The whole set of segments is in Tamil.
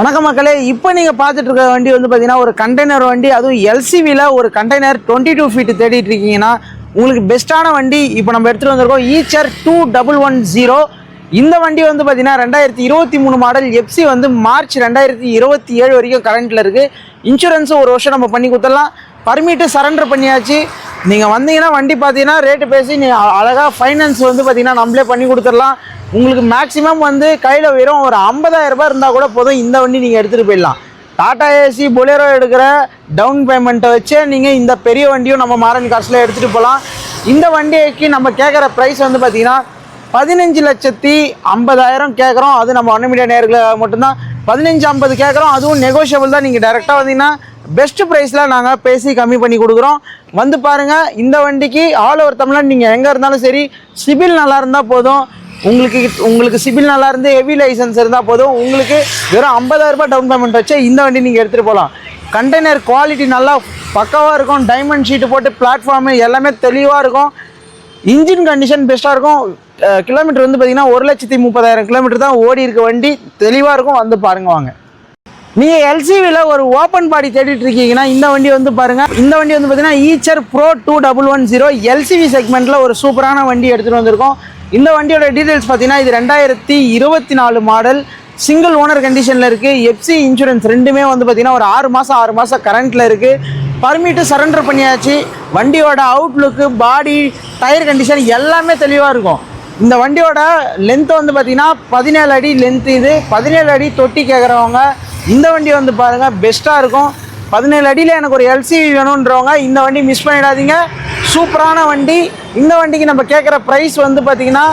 வணக்கம் மக்களே இப்போ நீங்கள் பார்த்துட்டு இருக்க வண்டி வந்து பார்த்தீங்கன்னா ஒரு கண்டெய்னர் வண்டி. அதுவும் எல்சிவியில் ஒரு கண்டெய்னர் டுவெண்ட்டி டூ ஃபீட் தேடிட்டு இருக்கீங்கன்னா உங்களுக்கு பெஸ்ட்டான வண்டி இப்போ நம்ம எடுத்துகிட்டு வந்திருக்கோம். Eicher two double one zero இந்த வண்டி வந்து பார்த்தீங்கன்னா ரெண்டாயிரத்தி இருபத்தி மூணு மாடல் எஃப்சி வந்து மார்ச் ரெண்டாயிரத்தி இருபத்தி ஏழு வரைக்கும் கரண்ட்டில் இருக்குது இன்சூரன்ஸும் ஒரு வருஷம் நம்ம பண்ணி கொடுத்துடலாம். பர்மிட்டு சரண்டர் பண்ணியாச்சு. நீங்கள் வந்தீங்கன்னா வண்டி பார்த்தீங்கன்னா ரேட்டு பேசி நீங்கள் அழகாக ஃபைனான்ஸ் வந்து பார்த்தீங்கன்னா நம்மளே பண்ணி கொடுத்துடலாம். உங்களுக்கு மேக்ஸிமம் வந்து கையில் வெறும் ஒரு 50000 ரூபாய் இருந்தால் கூட போதும். இந்த வண்டி நீங்கள் எடுத்துகிட்டு போயிடலாம். டாடா ஏசி பொலேரோ எடுக்கிற டவுன் பேமெண்ட்டை வச்சு நீங்கள் இந்த பெரிய வண்டியும் நம்ம மாரன் காசில் எடுத்துகிட்டு போகலாம் இந்த வண்டிக்கு நம்ம கேட்குற ப்ரைஸ் வந்து பார்த்தீங்கன்னா பதினஞ்சு லட்சத்தி ஐம்பதாயிரம் கேட்குறோம் அது நம்ம ஒன் மீடியா நேர்களை மட்டும்தான். பதினஞ்சு ஐம்பது கேட்குறோம் அதுவும் நெகோஷியபிள் தான். நீங்கள் டேரெக்டாக வந்தீங்கன்னா பெஸ்ட் ப்ரைஸில் நாங்கள் பேசி கம்மி பண்ணி கொடுக்குறோம். வந்து பாருங்கள் இந்த வண்டிக்கு ஆல் ஓவர் தமிழ்நாடு நீங்கள் எங்கே இருந்தாலும் சரி சிபில் நல்லா இருந்தால் போதும். உங்களுக்கு உங்களுக்கு சிபில் நல்லா இருந்து ஹெவி லைசன்ஸ் இருந்தால் போதும். உங்களுக்கு வெறும் 50000 ரூபாய் டவுன் பேமெண்ட் வச்சு இந்த வண்டி நீங்கள் எடுத்துகிட்டு போகலாம் கண்டெய்னர் குவாலிட்டி நல்லா பக்காவாக இருக்கும். டைமண்ட் ஷீட்டு போட்டு பிளாட்ஃபார்மு எல்லாமே தெளிவாக இருக்கும். இன்ஜின் கண்டிஷன் பெஸ்ட்டாக இருக்கும். கிலோமீட்டர் வந்து பார்த்தீங்கன்னா ஒரு லட்சத்தி முப்பதாயிரம் கிலோமீட்டர் தான் ஓடி இருக்க வண்டி. தெளிவாக இருக்கும். வந்து பாருங்க வாங்க. நீங்கள் எல்சிவியில் ஒரு ஓப்பன் பாடி தேடிட்டு இருக்கீங்கன்னா இந்த வண்டி வந்து பாருங்கள் இந்த வண்டி வந்து பார்த்தீங்கன்னா Eicher pro two double one zero LCV செக்மெண்ட்டில் ஒரு சூப்பரான வண்டி எடுத்துகிட்டு வந்திருக்கோம். இந்த வண்டியோட டீட்டெயில்ஸ் பார்த்தீங்கன்னா இது ரெண்டாயிரத்தி இருபத்தி நாலு மாடல் சிங்கிள் ஓனர் கண்டிஷனில் இருக்குது எஃப்சி இன்சூரன்ஸ் ரெண்டுமே வந்து பார்த்தீங்கன்னா ஒரு ஆறு மாதம் ஆறு மாதம் கரண்ட்டில் இருக்குது பர்மிட்டு சரண்டர் பண்ணியாச்சு. வண்டியோட அவுட்லுக்கு பாடி டயர் கண்டிஷன் எல்லாமே தெளிவாக இருக்கும். இந்த வண்டியோட லென்த் வந்து பார்த்திங்கன்னா பதினேழு அடி லென்த் இது. பதினேழு அடி தொட்டி கேட்குறவங்க இந்த வண்டி வந்து பாருங்கள் பெஸ்ட்டாக இருக்கும். பதினேழு அடியில் எனக்கு ஒரு எல்சிவி வேணுன்றவங்க இந்த வண்டி மிஸ் பண்ணிடாதீங்க. சூப்பரான வண்டி. இந்த வண்டிக்கு நம்ம கேட்குற ப்ரைஸ் வந்து பார்த்தீங்கன்னா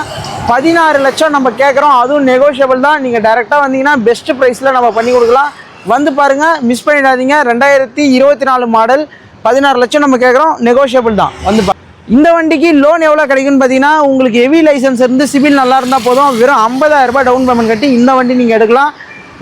பதினாறு லட்சம் நம்ம கேட்குறோம். அதுவும் நெகோஷியபிள் தான். நீங்கள் டேரெக்டாக வந்தீங்கன்னா பெஸ்ட் ப்ரைஸில் நம்ம பண்ணி கொடுக்கலாம். வந்து பாருங்கள் மிஸ் பண்ணிடாதீங்க. ரெண்டாயிரத்தி இருபத்தி நாலு மாடல் பதினாறு லட்சம் நம்ம கேட்குறோம். நெகோஷியபிள் தான். வந்து பா இந்த வண்டிக்கு லோன் எவ்வளோ கிடைக்குன்னு பார்த்தீங்கன்னா உங்களுக்கு ஹெவி லைசன்ஸ் இருந்து சிபில் நல்லா இருந்தால் போதும். வெறும் 50000 ரூபாய் டவுன் பேமெண்ட் கட்டி இந்த வண்டி நீங்கள் எடுக்கலாம்.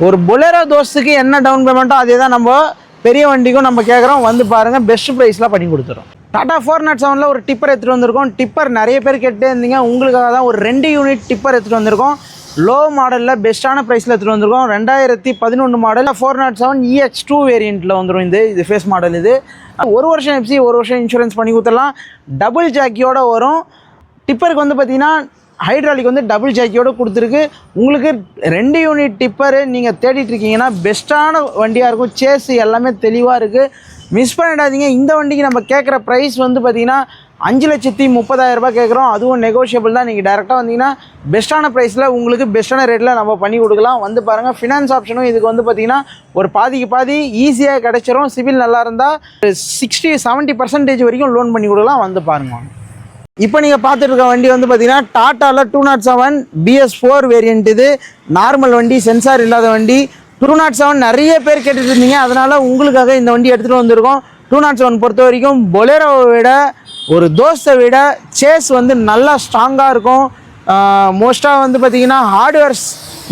ஒரு பொலேரோ தோஸ்துக்கு என்ன டவுன் பேமெண்ட்டோ அதே தான் நம்ம பெரிய வண்டிக்கும் நம்ம கேட்குறோம் வந்து பாருங்கள் பெஸ்ட் ப்ரைஸ்லாம் பண்ணி கொடுத்துறோம். டாடா ஃபோர் நாட் செவனில் ஒரு டிப்பர் எடுத்துகிட்டு வந்திருக்கோம். டிப்பர் நிறைய பேர் கேட்டே இருந்தீங்க. உங்களுக்காக தான் ஒரு ரெண்டு யூனிட் டிப்பர் எடுத்துகிட்டு வந்திருக்கோம். லோ மாடலில் பெஸ்ட்டான ப்ரைஸில் எடுத்துகிட்டு வந்திருக்கோம். ரெண்டாயிரத்தி பதினொன்று மாடலில் four naught seven E H வேரியண்ட்டில் வந்துடும் இது. இது ஃபேஸ் மாடல் இது. ஒரு வருஷம் எஃப்சி ஒரு வருஷம் இன்சூரன்ஸ் பண்ணி கொடுத்துடலாம். டபுள் ஜாக்கியோடு வரும். டிப்பருக்கு வந்து பார்த்திங்கன்னா ஹைட்ராலிக் வந்து டபுள் ஜாக்கியோடு கொடுத்துருக்கு. உங்களுக்கு ரெண்டு யூனிட் டிப்பரு நீங்கள் தேடிட்டுருக்கீங்கன்னா பெஸ்ட்டான வண்டியாக இருக்கும். சேஸு எல்லாமே தெளிவாக இருக்குது மிஸ் பண்ணிடாதீங்க. இந்த வண்டிக்கு நம்ம கேட்குற ப்ரைஸ் வந்து பார்த்தீங்கன்னா அஞ்சு லட்சத்தி முப்பதாயிரரூபா கேட்குறோம். அதுவும் நெகோஷியபிள் தான். நீங்கள் டேரெக்டாக வந்தீங்கன்னா பெஸ்ட்டான ப்ரைஸில் உங்களுக்கு பெஸ்ட்டான ரேட்டில் நம்ம பண்ணி கொடுக்கலாம். வந்து பாருங்கள் ஃபினான்ஸ் ஆப்ஷனும் இதுக்கு வந்து பார்த்தீங்கன்னா ஒரு பாதிக்கு பாதி ஈஸியாக கிடச்சிரும். சிவில் நல்லா இருந்தால் சிக்ஸ்டி செவன்ட்டி பர்சன்டேஜ் வரைக்கும் லோன் பண்ணி கொடுக்கலாம். வந்து பாருங்க. இப்போ நீங்கள் பார்த்துட்டு இருக்க வண்டி வந்து பார்த்தீங்கன்னா டாட்டாவில் two naught seven BS four variant இது. நார்மல் வண்டி சென்சார் இல்லாத வண்டி. டூ நாட் செவன் நிறைய பேர் கேட்டுட்டு இருந்தீங்க. அதனால் உங்களுக்காக இந்த வண்டி எடுத்துகிட்டு வந்திருக்கோம். டூ நாட் செவன் பொறுத்த வரைக்கும் பொலேரோவை விட ஒரு தோஸ்தை விட சேஸ் வந்து நல்லா ஸ்ட்ராங்காக இருக்கும். மோஸ்ட்டாக வந்து பார்த்திங்கன்னா ஹார்ட்வேர்ஸ்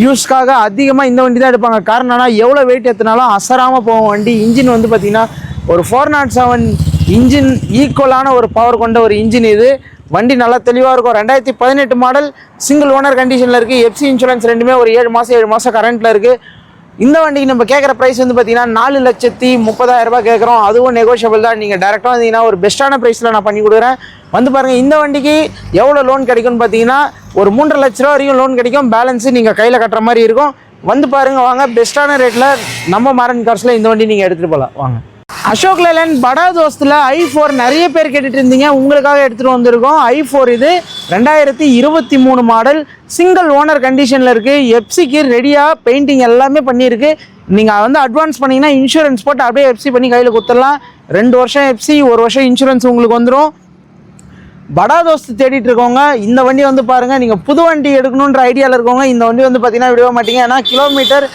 யூஸ்க்காக அதிகமாக இந்த வண்டி தான் எடுப்பாங்க. காரணம்னா எவ்வளோ வெயிட் ஏற்றினாலும் அசராமல் போகும் வண்டி. இன்ஜின் வந்து பார்த்திங்கன்னா ஒரு ஃபோர் நாட் செவன் இன்ஜின் ஈக்குவலான ஒரு பவர் கொண்ட ஒரு இன்ஜின் இது. வண்டி நல்லா தெளிவாக இருக்கும். ரெண்டாயிரத்தி பதினெட்டு மாடல் சிங்கிள் ஓனர் கண்டிஷனில் இருக்குது எஃப்சி இன்சூரன்ஸ் ரெண்டுமே ஒரு ஏழு மாதம் ஏழு மாதம் கரண்ட்டில் இருக்குது இந்த வண்டிக்கு நம்ம கேட்குற ப்ரைஸ் வந்து பார்த்தீங்கன்னா நாலு லட்சத்தி முப்பதாயிரம் ரூபாய் கேட்குறோம் அதுவும் நெகோஷியபிள் தான். நீங்கள் டேரெக்டாக வந்தீங்கன்னா ஒரு பெஸ்ட்டான ப்ரைஸில் நான் பண்ணி கொடுக்குறேன். வந்து பாருங்கள் இந்த வண்டிக்கு எவ்வளோ லோன் கிடைக்கும்னு பார்த்தீங்கன்னா ஒரு மூன்றரை லட்ச ரூபா வரைக்கும் லோன் கிடைக்கும். பேலன்ஸு நீங்கள் கையில் கட்டுற மாதிரி இருக்கும். வந்து பாருங்கள் வாங்க பெஸ்ட்டான ரேட்டில் நம்ம மாரன் கார்ஸில் இந்த வண்டி நீங்கள் எடுத்துகிட்டு போகலாம் வாங்க. அசோக் லேலன் படா தோஸ்தில் ஐ ஃபோர் நிறைய பேர் கேட்டுட்டு இருந்தீங்க உங்களுக்காக எடுத்துகிட்டு வந்திருக்கோம். ஐ ஃபோர் இது ரெண்டாயிரத்தி இருபத்தி மூணு மாடல். சிங்கிள் ஓனர் கண்டிஷனில் இருக்குது எஃப்சிக்கு ரெடியாக பெயிண்டிங் எல்லாமே பண்ணியிருக்கு. நீங்கள் வந்து அட்வான்ஸ் பண்ணிங்கன்னா இன்சூரன்ஸ் போட்டு அப்படியே எஃப்சி பண்ணி கையில் கொடுத்துடலாம். ரெண்டு வருஷம் எஃப்சி ஒரு வருஷம் இன்சூரன்ஸ் உங்களுக்கு வந்துடும் படா தோஸ்து தேடிட்டு இருக்கவங்க இந்த வண்டி வந்து பாருங்கள் நீங்கள் புது வண்டி எடுக்கணுன்ற ஐடியாவில் இருக்கவங்க இந்த வண்டி வந்து பார்த்தீங்கன்னா விடவே மாட்டீங்க. ஏன்னா கிலோமீட்டர்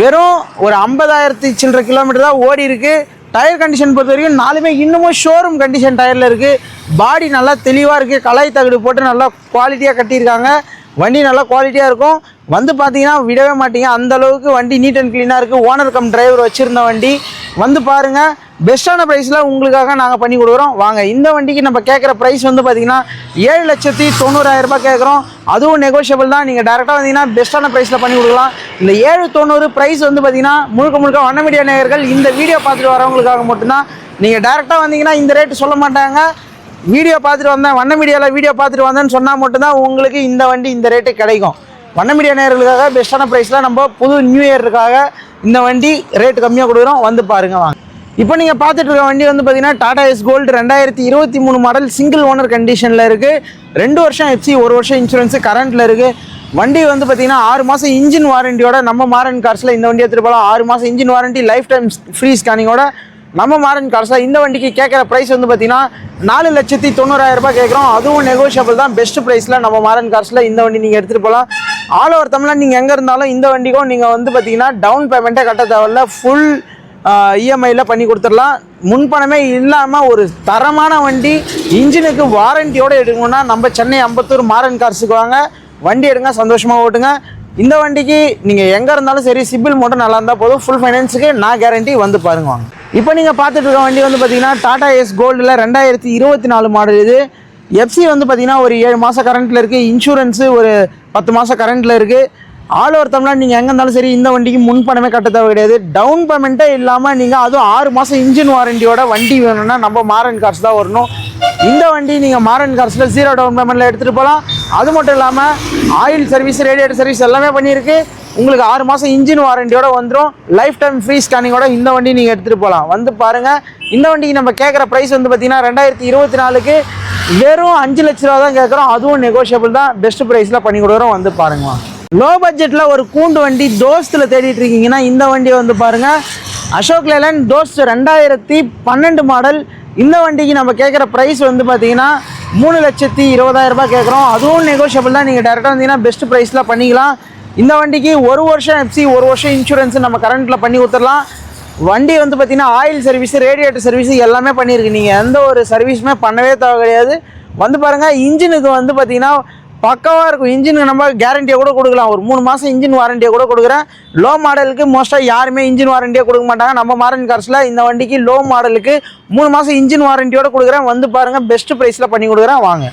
வெறும் ஒரு ஐம்பதாயிரத்தி சில்லற கிலோமீட்டர் தான் ஓடி இருக்குது டயர் கண்டிஷன் பொறுத்த வரைக்கும் நாலுமே இன்னமும் ஷோரூம் கண்டிஷன் டயரில் இருக்குது பாடி நல்லா தெளிவாக இருக்குது கலாய் தகடு போட்டு நல்லா குவாலிட்டியாக கட்டியிருக்காங்க. வண்டி நல்லா குவாலிட்டியாக இருக்கும். வந்து பார்த்தீங்கன்னா விடவே மாட்டீங்க. அந்த அளவுக்கு வண்டி நீட் அண்ட் க்ளீனாக இருக்குது ஓனர் கம் டிரைவர் வச்சுருந்த வண்டி. வந்து பாருங்கள் பெஸ்ட்டான ப்ரைஸில் உங்களுக்காக நாங்கள் பண்ணி கொடுக்குறோம். வாங்க இந்த வண்டிக்கு நம்ம கேட்குற ப்ரைஸ் வந்து பார்த்தீங்கன்னா ஏழு லட்சத்தி தொண்ணூறாயிரம் ரூபாய் கேட்குறோம். அதுவும் நெகோஷியபிள் தான். நீங்கள் டேரெக்டாக வந்தீங்கன்னா பெஸ்ட்டான ப்ரைஸில் பண்ணி கொடுக்கலாம். இந்த ஏழு தொண்ணூறு ப்ரைஸ் வந்து பார்த்தீங்கன்னா முழுக்க முழுக்க வண்ண மீடியா நேயர்கள் இந்த வீடியோ பார்த்துட்டு வரவங்களுக்காக மட்டும்தான். நீங்கள் டேரெக்டாக வந்தீங்கன்னா இந்த ரேட்டு சொல்ல மாட்டாங்க. வீடியோ பார்த்துட்டு வந்தேன் வண்ண மீடியாவில் வீடியோ பார்த்துட்டு வந்தேன்னு சொன்னால் மட்டும்தான் உங்களுக்கு இந்த வண்டி இந்த ரேட்டு கிடைக்கும். வண்ண மீடியா நேயர்களுக்காக பெஸ்ட்டான ப்ரைஸில் நம்ம புது நியூ இயருக்காக இந்த வண்டி ரேட்டு கம்மியாக கொடுக்குறோம். வந்து பாருங்கள் வாங்க. இப்போ நீங்கள் பார்த்துட்டு இருக்க வண்டி வந்து பார்த்தீங்கன்னா டாடா எஸ் கோல்டு ரெண்டாயிரத்தி இருபத்தி மூணு மாடல் சிங்கிள் ஓனர் கண்டிஷனில் இருக்குது ரெண்டு வருஷம் எஃப்சி ஒரு வருஷம் இன்சூரன்ஸு கரண்ட்டில் இருக்குது வண்டி வந்து பார்த்தீங்கன்னா ஆறு மாதம் இன்ஜின் வாரண்டியோட நம்ம மாரன் கார்ஸில் இந்த வண்டி எடுத்துகிட்டு போகலாம் ஆறு மாதம் engine warranty life time free ஸ்கேனிங்கோட நம்ம மாரன் கார்ஸில் இந்த வண்டிக்கு கேட்குற ப்ரைஸ் வந்து பார்த்தீங்கன்னா நாலு லட்சத்தி தொண்ணூறாயிரரூபா கேட்குறோம். அதுவும் நெகோஷியபிள் தான். பெஸ்ட் ப்ரைஸில் நம்ம மாரன் கார்ஸில் இந்த வண்டி நீங்கள் எடுத்துகிட்டு போகலாம் ஆல் ஓவர் தமிழ்நாடு நீங்கள் எங்கே இருந்தாலும் இந்த வண்டிக்கும் நீங்கள் வந்து பார்த்தீங்கன்னா டவுன் பேமெண்ட்டே கட்ட தேவையில்ல. ஃபுல் இஎம்ஐயில் பண்ணி கொடுத்துடலாம். முன்பணமே இல்லாமல் ஒரு தரமான வண்டி இன்ஜினுக்கு வாரண்டியோடு எடுக்கணும்னா நம்ம சென்னை அம்பத்தூர் மாரன் கார்ஸுக்கு வாங்க. வண்டி எடுங்க சந்தோஷமாக ஓட்டுங்க. இந்த வண்டிக்கு நீங்கள் எங்கே இருந்தாலும் சரி சிபில் மட்டும் நல்லா இருந்தால் போதும். ஃபுல் ஃபைனான்ஸுக்கு நான் கேரண்டி வந்து பாருங்க வாங்க. இப்போ நீங்கள் பார்த்துட்டு இருக்க வண்டி வந்து பார்த்தீங்கன்னா டாடா எஸ் கோல்டில் ரெண்டாயிரத்தி இருபத்தி நாலு மாடல் இது. எஃப்சி வந்து பார்த்தீங்கன்னா ஒரு ஏழு மாதம் கரண்ட்டில் இருக்குது இன்சூரன்ஸு ஒரு பத்து மாதம் கரண்ட்டில் இருக்குது ஆல் ஓவர் தமிழ்நாடு நீங்கள் எங்கே இருந்தாலும் சரி இந்த வண்டிக்கு முன் பணமே கட்ட தேவை கிடையாது. டவுன் பேமெண்ட்டே இல்லாமல் நீங்கள் அதுவும் ஆறு மாதம் இன்ஜின் வாரண்டியோட வண்டி வேணும்னா நம்ம மாரன் கார்ஸ் தான் வரணும். இந்த வண்டி நீங்கள் மாரன் கார்ஸில் ஜீரோ டவுன் பேமெண்ட்டில் எடுத்துகிட்டு போகலாம் அது மட்டும் இல்லாமல் ஆயில் சர்வீஸ் ரேடியேட்டர் சர்வீஸ் எல்லாமே பண்ணியிருக்கு. உங்களுக்கு ஆறு மாதம் இன்ஜின் வாரண்டியோட வந்துடும் லைஃப் டைம் ஃப்ரீ ஸ்கேனிங்கோட இந்த வண்டி நீங்கள் எடுத்துகிட்டு போகலாம் வந்து பாருங்கள் இந்த வண்டிக்கு நம்ம கேட்குற ப்ரைஸ் வந்து பார்த்தீங்கன்னா ரெண்டாயிரத்தி இருபத்தி நாலுக்கு வெறும் அஞ்சு லட்ச ரூபா தான் கேட்குறோம். அதுவும் நெகோஷியபிள் தான். பெஸ்ட் ப்ரைஸில் பண்ணி கொடுக்குறோம். வந்து பாருங்க. லோ பட்ஜெட்டில் ஒரு கூண்டு வண்டி தோஸ்தில் தேடிட்டு இருக்கீங்கன்னா இந்த வண்டியை வந்து பாருங்கள் அசோக் லேலன் தோஸ்த் ரெண்டாயிரத்தி பன்னெண்டு மாடல். இந்த வண்டிக்கு நம்ம கேட்குற ப்ரைஸ் வந்து பார்த்தீங்கன்னா மூணு லட்சத்தி இருபதாயிரரூபா கேட்குறோம் அதுவும் நெகோஷியபிள் தான். நீங்கள் டேரெக்டாக வந்தீங்கன்னா பெஸ்ட் ப்ரைஸில் பண்ணிக்கலாம். இந்த வண்டிக்கு ஒரு வருஷம் எஃப்சி ஒரு வருஷம் இன்சூரன்ஸ் நம்ம கரண்ட்டில் பண்ணி கொடுத்துடலாம். வண்டி வந்து பார்த்தீங்கன்னா ஆயில் சர்வீஸ் ரேடியேட்டர் சர்வீஸ் எல்லாமே பண்ணியிருக்கு நீங்கள் எந்த ஒரு சர்வீஸுமே பண்ணவே தேவை கிடையாது வந்து பாருங்கள் இன்ஜினுக்கு வந்து பார்த்தீங்கன்னா பக்காவாக இருக்கும். இன்ஜினுக்கு நம்ம கேரண்டியை கூட கொடுக்கலாம். ஒரு மூணு மாதம் இன்ஜின் வாரண்டியை கூட கொடுக்குறேன். லோ மாடலுக்கு மோஸ்ட்டாக யாருமே இன்ஜின் வாரண்டியாக கொடுக்க மாட்டாங்க. நம்ம மாரன் கார்ஸில் இந்த வண்டிக்கு லோ மாடலுக்கு மூணு மாதம் இன்ஜின் வாரண்டியோட கொடுக்குறேன். வந்து பாருங்கள் பெஸ்ட் ப்ரைஸில் பண்ணி கொடுக்குறேன். வாங்க.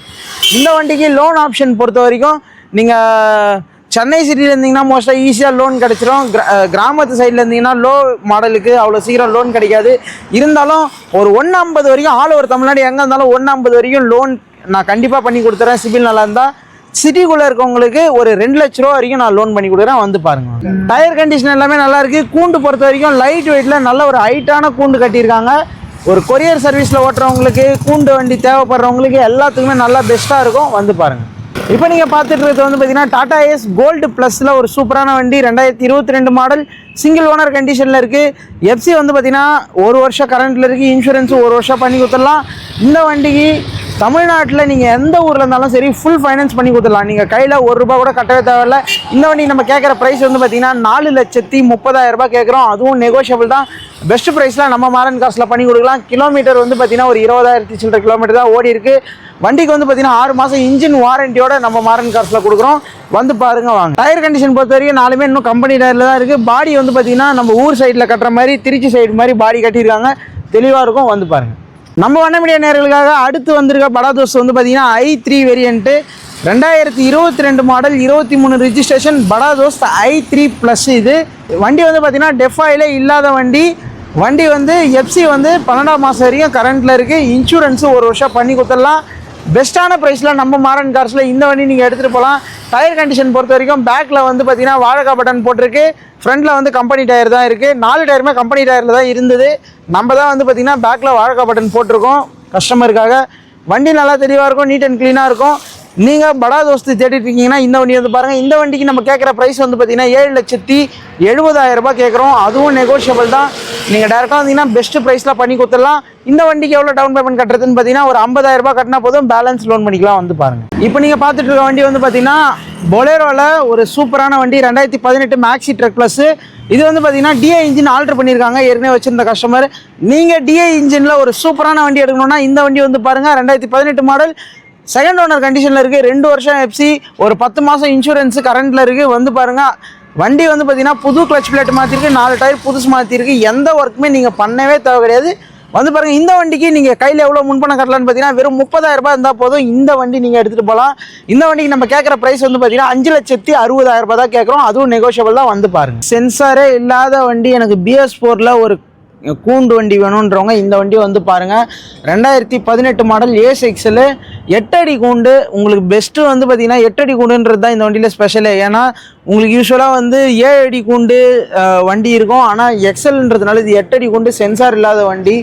இந்த வண்டிக்கு லோன் ஆப்ஷன் பொறுத்த வரைக்கும் நீங்கள் சென்னை சிட்டியில் இருந்தீங்கன்னா மோஸ்ட்டாக ஈஸியாக லோன் கிடச்சிரும். கிரா கிராமத்து சைடில் இருந்தீங்கன்னா லோ மாடலுக்கு அவ்வளோ சீக்கிரம் லோன் கிடைக்காது. இருந்தாலும் ஒரு ஒன்று ஐம்பது வரைக்கும் ஆல் ஓவர் தமிழ்நாடு எங்கே இருந்தாலும் ஒன்று ஐம்பது வரைக்கும் லோன் நான் கண்டிப்பாக பண்ணி கொடுத்துறேன். சிபில் நல்லா இருந்தால் சிட்டிக்குள்ளே இருக்கவங்களுக்கு ஒரு ரெண்டு லட்ச ரூபா வரைக்கும் நான் லோன் பண்ணி கொடுக்குறேன். வந்து பாருங்க. டயர் கண்டிஷன் எல்லாமே நல்லா இருக்கு. கூண்டு பொறுத்த வரைக்கும் லைட் வெயிட்டில் நல்ல ஒரு ஹைட்டான கூண்டு கட்டியிருக்காங்க. ஒரு கொரியர் சர்வீஸில் ஓட்டுறவங்களுக்கு கூண்டு வண்டி தேவைப்படுறவங்களுக்கு எல்லாத்துக்குமே நல்லா பெஸ்ட்டாக இருக்கும். வந்து பாருங்கள் இப்போ நீங்கள் பார்த்துட்டு இருக்கிறது வந்து பார்த்தீங்கன்னா டாடா ஏஸ் கோல்டு ப்ளஸில் ஒரு சூப்பரான வண்டி ரெண்டாயிரத்தி இருபத்தி ரெண்டு மாடல் சிங்கிள் ஓனர் கண்டிஷனில் இருக்குது எஃப்சி வந்து பார்த்தீங்கன்னா ஒரு வருஷம் கரண்ட்டில் இருக்குது இன்சூரன்ஸ் ஒரு வருஷம் பண்ணி கொடுத்துடலாம். இந்த வண்டிக்கு தமிழ்நாட்டில் நீங்கள் எந்த ஊரில் இருந்தாலும் சரி ஃபுல் ஃபைனான்ஸ் பண்ணி கொடுத்துடலாம். நீங்கள் கையில் ஒரு ரூபா கூட கட்டவே தேவையில்ல. இந்த வண்டி நம்ம கேட்குற ப்ரைஸ் வந்து பார்த்தீங்கன்னா நாலு லட்சத்தி முப்பதாயிரம் ரூபாய் கேட்குறோம். அதுவும் நெகோஷியபிள் தான். பெஸ்ட் ப்ரைஸில் நம்ம மாரன் காசில் பண்ணி கொடுக்கலாம். கிலோமீட்டர் வந்து பார்த்தீங்கன்னா ஒரு இருபதாயிரத்தி சில்லற கிலோமீட்டர் தான் ஓடி இருக்குது வண்டிக்கு வந்து பார்த்தீங்கன்னா ஆறு மாதம் இன்ஜின் வாரண்டியோட நம்ம மாரன் காசில் கொடுக்குறோம். வந்து பாருங்க வாங்க. டயர் கண்டிஷன் பொறுத்த வரைக்கும் நாலுமே இன்னும் கம்பெனி டயரில் தான் இருக்குது பாடி வந்து பார்த்தீங்கன்னா நம்ம ஊர் சைடில் கட்டுற மாதிரி திருச்சி சைடு மாதிரி பாடி கட்டியிருக்காங்க. தெளிவாக இருக்கும். வந்து பாருங்கள் நம்ம வண்ண மீடியா நேர்களுக்காக அடுத்து வந்திருக்க படாதோஸ் வந்து பார்த்தீங்கன்னா ஐ த்ரீ வேரியண்ட்டு ரெண்டாயிரத்தி இருபத்தி ரெண்டு மாடல் இருபத்தி மூணு ரிஜிஸ்ட்ரேஷன் படா ஐ த்ரீ ப்ளஸ் இது. வண்டி வந்து பார்த்தீங்கன்னா டெஃபாயிலே இல்லாத வண்டி. வண்டி வந்து எஃப்சி வந்து பன்னெண்டாம் மாதம் வரைக்கும் கரண்ட்டில் இருக்குது இன்சூரன்ஸு ஒரு வருஷம் பண்ணி கொடுத்துடலாம். பெஸ்ட்டான ப்ரைஸில் நம்ம மாரன் கார்ஸில் இந்த வண்டி நீங்கள் எடுத்துகிட்டு போகலாம் டயர் கண்டிஷன் பொறுத்த வரைக்கும் பேக்கில் வந்து பார்த்தீங்கன்னா வாழைக்கா பட்டன் போட்டிருக்கு. ஃப்ரண்ட்டில் வந்து கம்பெனி டயர் தான் இருக்குது நாலு டயருமே கம்பெனி டயரில் தான் இருந்தது. நம்ம தான் வந்து பார்த்திங்கன்னா பேக்கில் வாழைக்கா பட்டன் போட்டிருக்கோம். கஸ்டமருக்காக வண்டி நல்லா தெளிவாக இருக்கும் நீட் அண்ட் க்ளீனாக இருக்கும். நீங்கள் படா தோஸ்து தேடிட்டு இருக்கீங்கன்னா இந்த வண்டி வந்து பாருங்கள் இந்த வண்டிக்கு நம்ம கேட்குற ப்ரைஸ் வந்து பார்த்தீங்கன்னா ஏழு லட்சத்தி எழுபதாயிரம் ரூபாய் கேட்குறோம் அதுவும் நெகோஷியபிள் தான். நீங்கள் டேரெக்டாக வந்தீங்கன்னா பெஸ்ட் ப்ரைஸில் பண்ணி கொடுத்துடலாம். இந்த வண்டிக்கு எவ்வளோ டவுன் பேமெண்ட் கட்டுறதுன்னு பார்த்தீங்கன்னா ஒரு 50000 ரூபாய் கட்டினா போதும். பேலன்ஸ் லோன் பண்ணிக்கலாம் வந்து பாருங்கள் இப்போ நீங்கள் பார்த்துட்டு இருக்க வண்டி வந்து பார்த்தீங்கன்னா பொலேரோவில் ஒரு சூப்பரான வண்டி ரெண்டாயிரத்தி பதினெட்டு மேக்ஸி ட்ரக் ப்ளஸ்ஸு இது வந்து பார்த்தீங்கன்னா டிஏ இன்ஜின் ஆல்டர் பண்ணியிருக்காங்க ஏற்கனவே வச்சிருந்த கஸ்டமர் நீங்கள் டிஏ இன்ஜினில் ஒரு சூப்பரான வண்டி எடுக்கணும்னா இந்த வண்டி வந்து பாருங்கள் ரெண்டாயிரத்தி பதினெட்டு மாடல் செகண்ட் ஓனர் கண்டிஷனில் இருக்குது ரெண்டு வருஷம் எஃப்சி ஒரு பத்து மாதம் இன்சூரன்ஸு கரண்ட்டில் இருக்குது வந்து பாருங்கள் வண்டி வந்து பார்த்தீங்கன்னா புது கிளச் பிளேட் மாற்றிருக்கு நாலு டயர் புதுசு மாற்றிருக்கு எந்த ஒர்க்குமே நீங்கள் பண்ணவே தேவை கிடையாது. வந்து பாருங்கள் இந்த வண்டிக்கு நீங்கள் கையில் எவ்வளோ முன்பணம் கட்டலான்னு பார்த்தீங்கன்னா வெறும் முப்பதாயிரம் ரூபாய் இருந்தால் போதும். இந்த வண்டி நீங்கள் எடுத்துகிட்டு போகலாம் இந்த வண்டிக்கு நம்ம கேட்குற ப்ரைஸ் வந்து பார்த்தீங்கன்னா அஞ்சு லட்சத்தி அறுபதாயிரம் தான் கேட்குறோம் அதுவும் நெகோஷியபிள் தான் வந்து பாருங்கள் சென்சாரே இல்லாத வண்டி எனக்கு பிஎஸ் ஃபோரில் ஒரு கூண்டு வண்டி வேணுன்றவங்க இந்த வண்டி வந்து பாருங்கள் ரெண்டாயிரத்தி பதினெட்டு மாடல் ஏ சிக்ஸில் எட்டடி கூண்டு. உங்களுக்கு பெஸ்ட்டு வந்து பார்த்திங்கன்னா எட்டடி கூண்டுன்றது தான் இந்த வண்டியில் ஸ்பெஷலு ஏன்னா உங்களுக்கு யூஸ்வலாக வந்து ஏழு அடி கூண்டு வண்டி இருக்கும். ஆனால் எக்ஸல்ன்றதுனால இது எட்டடி கூண்டு சென்சார் இல்லாத வண்டி.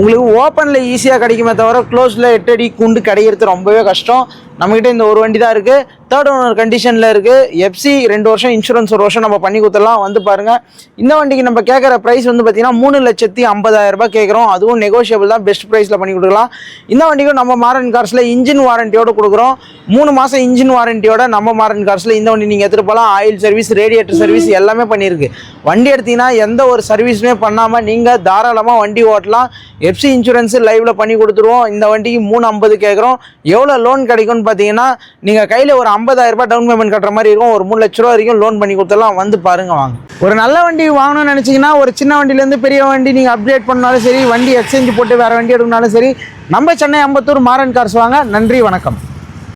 உங்களுக்கு ஓப்பனில் ஈஸியாக கிடைக்குமே தவிர க்ளோஸில் எட்டடி கூண்டு கிடைக்கிறது ரொம்பவே கஷ்டம். நம்மக்கிட்ட இந்த ஒரு வண்டி தான் இருக்குது தேர்ட் ஓனர் கண்டிஷனில் இருக்குது எஃப்சி ரெண்டு வருஷம் இன்சூரன்ஸ் ஒரு வருஷம் நம்ம பண்ணி கொடுத்துடலாம். வந்து பாருங்கள் இந்த வண்டிக்கு நம்ம கேட்குற ப்ரைஸ் வந்து பார்த்தீங்கன்னா மூணு லட்சத்தி ஐம்பதாயிரம் ரூபாய் கேட்குறோம். அதுவும் நெகோஷியபிள் தான். பெஸ்ட் ப்ரைஸில் பண்ணி கொடுக்கலாம். இந்த வண்டிக்கும் நம்ம மாரன் கார்ஸில் இன்ஜின் வாரண்டியோடு கொடுக்குறோம். மூணு மாதம் இன்ஜின் வாரண்டியோட நம்ம மாரன் கார்ஸில் இந்த வண்டி நீங்கள் எடுத்துகிட்டு போகலாம். ஆயில் சர்வீஸ் ரேடியேட்டர் சர்வீஸ் எல்லாமே பண்ணியிருக்கு. வண்டி எடுத்தீங்கன்னா எந்த ஒரு சர்வீஸுமே பண்ணாமல் நீங்கள் தாராளமாக வண்டி ஓட்டலாம். எஃப்சி இன்சூரன்ஸு லைவில் பண்ணி கொடுத்துருவோம். இந்த வண்டிக்கு மூணு ஐம்பது கேட்குறோம். எவ்வளோ லோன் கிடைக்கும்னு பார்த்தீங்கன்னா நீங்கள் கையில் ஒரு 50000 ரூபாய் டவுன் பேமெண்ட் கட்டுற மாதிரி இருக்கும். ஒரு மூணு லட்ச ரூபா வரைக்கும் லோன் பண்ணி கொடுத்தலாம் வந்து பாருங்க வாங்க. ஒரு நல்ல வண்டி வாங்கணும்னு நினச்சிங்கன்னா ஒரு சின்ன வண்டியிலேருந்து பெரிய வண்டி நீங்கள் அப்டேட் பண்ணாலும் சரி வண்டி எக்ஸ்சேஞ்ச் போட்டு வேறு வண்டி எடுக்கணும்னாலும் சரி நம்ம சென்னை அம்பத்தூர் மாறன் கார்ஸ் வாங்க. நன்றி வணக்கம்.